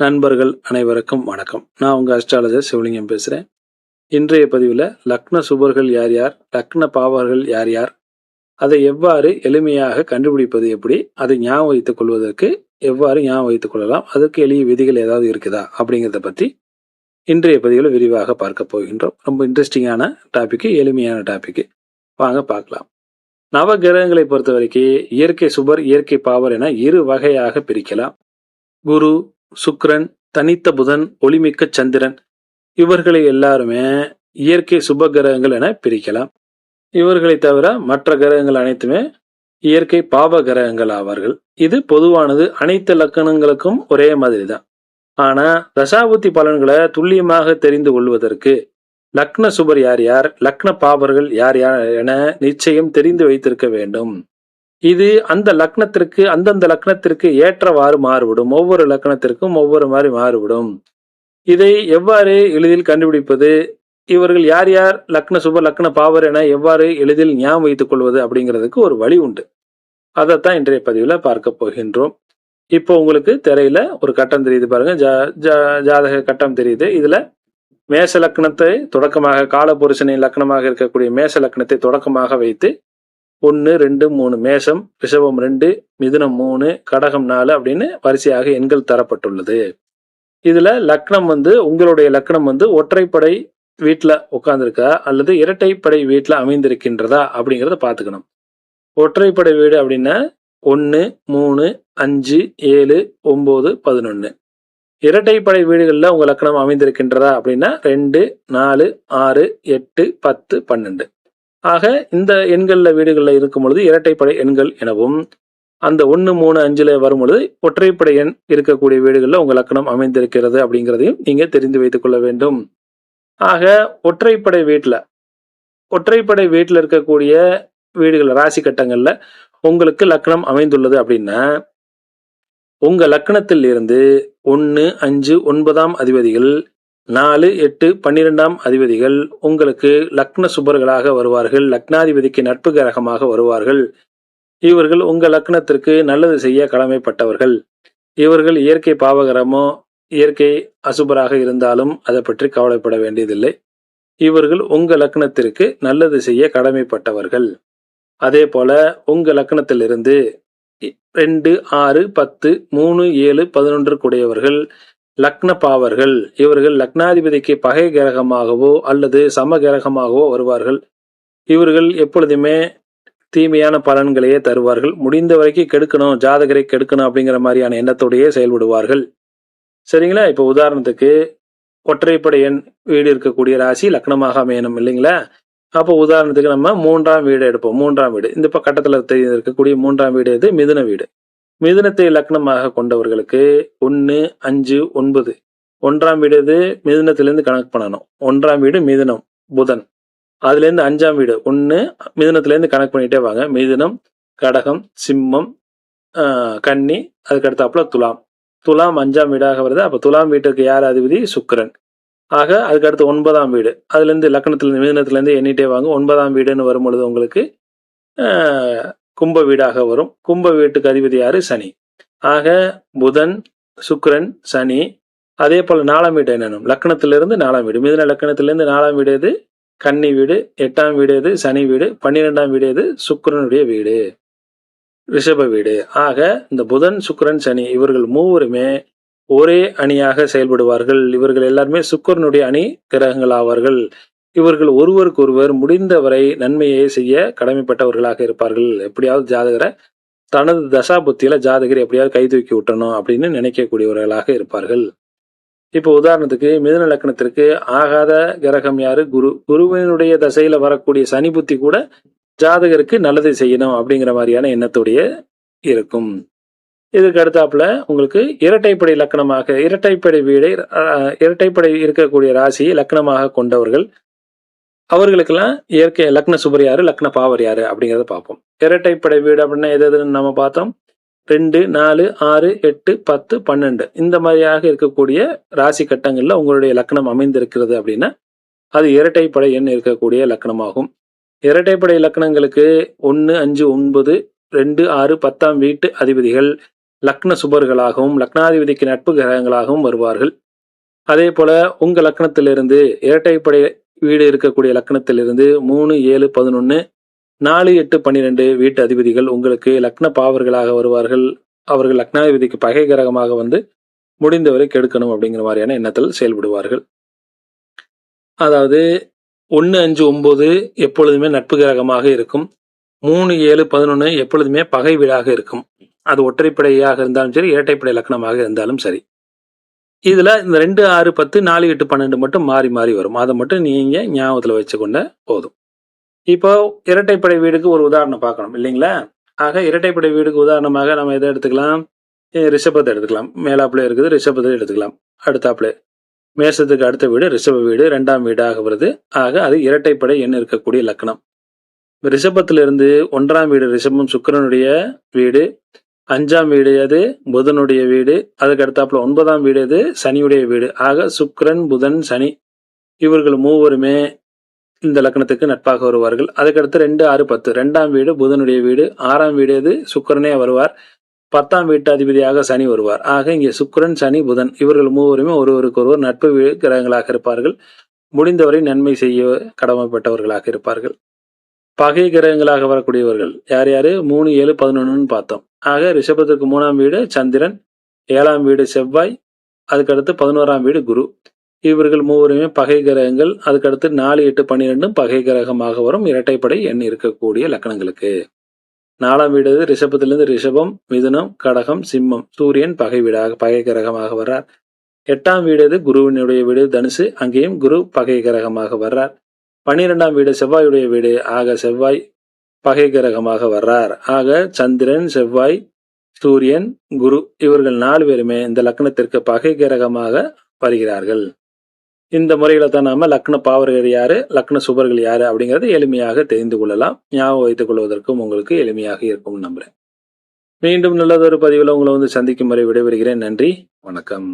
நண்பர்கள் அனைவருக்கும் வணக்கம். நான் உங்கள் அஸ்ட்ராலஜர் சிவலிங்கம் பேசுகிறேன் இன்றைய பதிவில் லக்ன சுபர்கள் யார் யார் லக்ன பாவர்கள் யார் யார் அதை எவ்வாறு எளிமையாக கண்டுபிடிப்பது எப்படி அதை ஞாபகம் வைத்துக் கொள்வதற்கு எவ்வாறு ஞாபகம் வைத்துக் கொள்ளலாம் அதற்கு எளிய விதிகள் ஏதாவது இருக்குதா அப்படிங்கிறத பற்றி இன்றைய பதிவில் விரிவாக பார்க்க போகின்றோம். ரொம்ப இன்ட்ரெஸ்டிங்கான டாப்பிக்கு எளிமையான டாப்பிக்கு வாங்க பார்க்கலாம். நவ கிரகங்களை பொறுத்த வரைக்கும் இயற்கை சுபர் இயற்கை பாவர் என இரு வகையாக பிரிக்கலாம். குரு சுக்கிரன் தனித்த புதன் ஒளிமிக்க சந்திரன். இவர்களை எல்லாருமே இயற்கை சுப கிரகங்கள் என பிரிக்கலாம். இவர்களை தவிர மற்ற கிரகங்கள் அனைத்துமே இயற்கை பாப கிரகங்கள் ஆவார்கள். இது பொதுவானது அனைத்து லக்கணங்களுக்கும் ஒரே மாதிரி தான் ஆனா தசாபுத்தி பலன்களை துல்லியமாக தெரிந்து கொள்வதற்கு லக்ன சுபர் யார் யார் லக்ன பாபர்கள் யார் யார் என நிச்சயம் தெரிந்து வைத்திருக்க வேண்டும். இது அந்த லக்னத்திற்கு அந்தந்த லக்னத்திற்கு ஏற்றவாறு மாறுபடும். ஒவ்வொரு லக்னத்திற்கும் ஒவ்வொரு மாதிரி மாறுபடும். இதை எவ்வாறு எளிதில் கண்டுபிடிப்பது? இவர்கள் யார் யார் லக்ன சுப லக்ன பாவர் என எவ்வாறு எளிதில் ஞாபகம் வைத்துக் கொள்வது அப்படிங்கிறதுக்கு ஒரு வழி உண்டு. அதைத்தான் இன்றைய பதிவில் பார்க்க போகின்றோம். இப்போ உங்களுக்கு திரையில ஒரு கட்டம் தெரியுது பாருங்க. ஜாதக கட்டம் தெரியுது. இதுல மேச லக்னத்தை தொடக்கமாக காலபுருஷனின் லக்னமாக இருக்கக்கூடிய மேச லக்னத்தை தொடக்கமாக வைத்து ஒன்று ரெண்டு மூணு. மேஷம் ரிஷபம் ரெண்டு மிதுனம் மூணு கடகம் நாலு அப்படின்னு வரிசையாக எண்கள் தரப்பட்டுள்ளது. இதில் லக்னம் வந்து உங்களுடைய லக்னம் வந்து ஒற்றைப்படை வீட்டில் உட்காந்துருக்கா அல்லது இரட்டைப்படை வீட்டில் அமைந்திருக்கின்றதா அப்படிங்கிறத பார்த்துக்கணும். ஒற்றைப்படை வீடு அப்படின்னா ஒன்று மூணு அஞ்சு ஏழு ஒம்பது பதினொன்று இரட்டைப்படை வீடுகளில் உங்கள் லக்னம் அமைந்திருக்கின்றதா அப்படின்னா ரெண்டு நாலு ஆறு எட்டு பத்து பன்னெண்டு. ஆக இந்த எண்களில் வீடுகளில் இருக்கும் பொழுது இரட்டைப்படை எண்கள் எனவும் அந்த ஒன்று மூணு அஞ்சில் வரும் பொழுது ஒற்றைப்படை எண் இருக்கக்கூடிய வீடுகளில் உங்கள் லக்கணம் அமைந்திருக்கிறது அப்படிங்கிறதையும் நீங்கள் தெரிந்து வைத்துக் கொள்ள வேண்டும். ஆக ஒற்றைப்படை வீட்டில் ஒற்றைப்படை வீட்டில் இருக்கக்கூடிய வீடுகள் ராசி கட்டங்களில் உங்களுக்கு லக்கணம் அமைந்துள்ளது அப்படின்னா உங்கள் லக்கணத்தில் இருந்து ஒன்று அஞ்சு ஒன்பதாம் அதிபதிகள் நாலு எட்டு பன்னிரெண்டாம் அதிபதிகள் உங்களுக்கு லக்ன சுபர்களாக வருவார்கள். லக்னாதிபதிக்கு நட்பு கிரகமாக வருவார்கள். இவர்கள் உங்கள் லக்னத்திற்கு நல்லது செய்ய கடமைப்பட்டவர்கள். இவர்கள் இயற்கை பாவகரமோ இயற்கை அசுபராக இருந்தாலும் அதை பற்றி கவலைப்பட வேண்டியதில்லை. இவர்கள் உங்கள் லக்னத்திற்கு நல்லது செய்ய கடமைப்பட்டவர்கள். அதே போல உங்கள் லக்னத்திலிருந்து ரெண்டு ஆறு பத்து மூணு ஏழு பதினொன்று கூடியவர்கள் லக்ன பாவர்கள். இவர்கள் லக்னாதிபதிக்கு பகை கிரகமாகவோ அல்லது சம கிரகமாகவோ வருவார்கள். இவர்கள் எப்பொழுதுமே தீமையான பலன்களையே தருவார்கள். முடிந்த வரைக்கும் கெடுக்கணும் ஜாதகரை கெடுக்கணும் அப்படிங்கிற மாதிரியான எண்ணத்தோடையே செயல்படுவார்கள். சரிங்களா? இப்போ உதாரணத்துக்கு ஒற்றைப்படை எண் வீடு இருக்கக்கூடிய ராசி லக்னமாக அமையணும் இல்லைங்களா? அப்போ உதாரணத்துக்கு நம்ம மூன்றாம் வீடு எடுப்போம். மூன்றாம் வீடு. இந்த இப்போ கட்டத்தில் தெரிய இருக்கக்கூடிய மூன்றாம் வீடு இது மிதுன வீடு. மிதுனத்தை லக்னமாக கொண்டவர்களுக்கு ஒன்று அஞ்சு ஒன்பது. ஒன்றாம் வீடு இது மிதுனத்திலேருந்து கணக்கு பண்ணணும். ஒன்றாம் வீடு மிதுனம் புதன். அதுலேருந்து அஞ்சாம் வீடு ஒன்று மிதுனத்திலேருந்து கணக்கு பண்ணிட்டே வாங்க. மிதுனம் கடகம் சிம்மம் கன்னி அதுக்கடுத்தாப்புல துலாம். துலாம் அஞ்சாம் வீடாக வருது. அப்போ துலாம் வீட்டுக்கு யார் அதிபதி? சுக்கரன். ஆக அதுக்கடுத்து ஒன்பதாம் வீடு. அதுலேருந்து லக்னத்துலேருந்து மிதுனத்துலேருந்து எண்ணிட்டே வாங்க. ஒன்பதாம் வீடுன்னு வரும் பொழுது உங்களுக்கு கும்ப வீடாக வரும். கும்ப வீட்டுக்கு அதிபதி யாரு? சனி. ஆக புதன் சுக்கரன் சனி. அதே போல நாலாம் வீடு என்னென்னும்? லக்கணத்திலிருந்து நாலாம் வீடு. மிதன லக்கணத்திலிருந்து நாலாம் வீடு எது? கன்னி வீடு. எட்டாம் வீடு எது? சனி வீடு. பன்னிரெண்டாம் வீடு எது? சுக்கரனுடைய வீடு. ரிஷப வீடு. ஆக இந்த புதன் சுக்கரன் சனி இவர்கள் மூவருமே ஒரே அணியாக செயல்படுவார்கள். இவர்கள் எல்லாருமே சுக்கரனுடைய அணி கிரகங்கள் ஆவார்கள் இவர்கள் ஒருவருக்கொருவர் முடிந்தவரை நன்மையை செய்ய கடமைப்பட்டவர்களாக இருப்பார்கள். எப்படியாவது ஜாதகரை தனது தசா புத்தியில ஜாதகர் எப்படியாவது கை தூக்கி விட்டணும் அப்படின்னு நினைக்கக்கூடியவர்களாக இருப்பார்கள். இப்போ உதாரணத்துக்கு மிதன லக்கணத்திற்கு ஆகாத கிரகம் யாரு? குரு. குருவினுடைய தசையில வரக்கூடிய சனி புத்தி கூட ஜாதகருக்கு நல்லதை செய்யணும் அப்படிங்கிற மாதிரியான எண்ணத்துடைய இருக்கும். இதுக்கு அடுத்தாப்புல உங்களுக்கு இரட்டைப்படை லக்கணமாக இரட்டைப்படை வீடை இரட்டைப்படை இருக்கக்கூடிய ராசியை லக்கணமாக கொண்டவர்கள் அவர்களுக்கெல்லாம் இயற்கை லக்ன சுபர் யாரு லக்ன பாவர் யாரு அப்படிங்கிறத பார்ப்போம். இரட்டைப்படை வீடு அப்படின்னா எது எதுன்னு நம்ம பார்த்தோம்? ரெண்டு நாலு ஆறு எட்டு பத்து பன்னெண்டு. இந்த மாதிரியாக இருக்கக்கூடிய ராசி கட்டங்களில் உங்களுடைய லக்னம் அமைந்திருக்கிறது அப்படின்னா அது இரட்டைப்படை எண் இருக்கக்கூடிய லக்கணமாகும் இரட்டைப்படை லக்கணங்களுக்கு ஒன்று அஞ்சு ஒன்பது ரெண்டு ஆறு பத்தாம் வீட்டு அதிபதிகள் லக்ன சுபர்களாகவும் லக்னாதிபதிக்கு நட்பு கிரகங்களாகவும் வருவார்கள். அதே போல உங்க லக்னத்திலிருந்து இரட்டைப்படை வீடு இருக்கக்கூடிய லக்னத்திலிருந்து மூணு ஏழு பதினொன்று நாலு எட்டு பன்னிரெண்டு வீட்டு அதிபதிகள் உங்களுக்கு லக்ன பாவர்களாக வருவார்கள். அவர்கள் லக்னாதிபதிக்கு பகை கிரகமாக வந்து முடிந்தவரை கெடுக்கணும் அப்படிங்கிற மாதிரியான எண்ணத்தில் செயல்படுவார்கள். அதாவது ஒன்று அஞ்சு ஒம்பது எப்பொழுதுமே நட்பு கிரகமாக இருக்கும். மூணு ஏழு பதினொன்று எப்பொழுதுமே பகை வீடாக இருக்கும். அது ஒற்றைப்படையாக இருந்தாலும் சரி இரட்டைப்படை லக்னமாக இருந்தாலும் சரி. இதில் இந்த ரெண்டு ஆறு பத்து நாலு எட்டு பன்னெண்டு மட்டும் மாறி மாறி வரும். அதை மட்டும் நீங்கள் ஞாபகத்தில் வச்சுக்கொண்ட போதும். இப்போ இரட்டைப்படை வீடுக்கு ஒரு உதாரணம் பார்க்கணும் இல்லைங்களா? ஆக இரட்டைப்படை வீடுக்கு உதாரணமாக நம்ம எதை எடுத்துக்கலாம்? ரிஷபத்தை எடுத்துக்கலாம். மேலாப்புல இருக்குது ரிஷபத்தை எடுத்துக்கலாம். அடுத்தாப்புல மேசத்துக்கு அடுத்த வீடு ரிஷப வீடு ரெண்டாம் வீடாக வருது. ஆக அது இரட்டைப்படை எண் இருக்கக்கூடிய லக்னம் ரிஷபத்திலிருந்து ஒன்றாம் வீடு ரிஷபம் சுக்கிரனுடைய வீடு. அஞ்சாம் வீடு அது புதனுடைய வீடு. அதுக்கு அடுத்தாப்புல ஒன்பதாம் வீடு அது சனியுடைய வீடு. ஆக சுக்ரன் புதன் சனி இவர்கள் மூவருமே இந்த லக்னத்துக்கு நட்பாக வருவார்கள். அதுக்கடுத்து ரெண்டு ஆறு பத்து. ரெண்டாம் வீடு புதனுடைய வீடு. ஆறாம் வீடு அது சுக்கரனே வருவார். பத்தாம் வீட்டு அதிபதியாக சனி வருவார். ஆக இங்கே சுக்கிரன் சனி புதன் இவர்கள் மூவருமே ஒருவருக்கு ஒருவர் நட்பு கிரகங்களாக இருப்பார்கள். முடிந்தவரை நன்மை செய்ய கடமைப்பட்டவர்களாக இருப்பார்கள். பகை கிரகங்களாக வரக்கூடியவர்கள் யார் யாரு? மூணு ஏழு பதினொன்றுன்னு பார்த்தோம். ஆக ரிஷபத்துக்கு மூணாம் வீடு சந்திரன் ஏழாம் வீடு செவ்வாய் அதுக்கடுத்து பதினோராம் வீடு குரு. இவர்கள் மூவருமே பகை கிரகங்கள் அதுக்கடுத்து நாலு எட்டு பன்னிரெண்டும் பகை கிரகமாக வரும். இரட்டைப்படை எண் இருக்கக்கூடிய லக்கணங்களுக்கு. நாலாம் வீடு ரிஷபத்திலிருந்து ரிஷபம் மிதுனம் கடகம் சிம்மம். சூரியன் பகை வீடாக பகை கிரகமாக வர்றார். எட்டாம் வீடு குருவினுடைய வீடு தனுசு. அங்கேயும் குரு பகை கிரகமாக வர்றார். பன்னிரெண்டாம் வீடு செவ்வாயுடைய வீடு. ஆக செவ்வாய் பகை கிரகமாக வர்றார். ஆக சந்திரன் செவ்வாய் சூரியன் குரு இவர்கள் நாலு பேருமே இந்த லக்னத்திற்கு பகை கிரகமாக வருகிறார்கள். இந்த முறையில தான் நாம லக்ன பாவர்கள் யாரு லக்ன சுபர்கள் யாரு அப்படிங்கறத எளிமையாக தெரிந்து கொள்ளலாம். ஞாபகம் வைத்துக் கொள்வதற்கும் உங்களுக்கு எளிமையாக இருக்கும் நம்புறேன். மீண்டும் நல்லதொரு பதிவில் உங்களை வந்து சந்திக்கும் வரை விடைபெறுகிறேன். நன்றி வணக்கம்.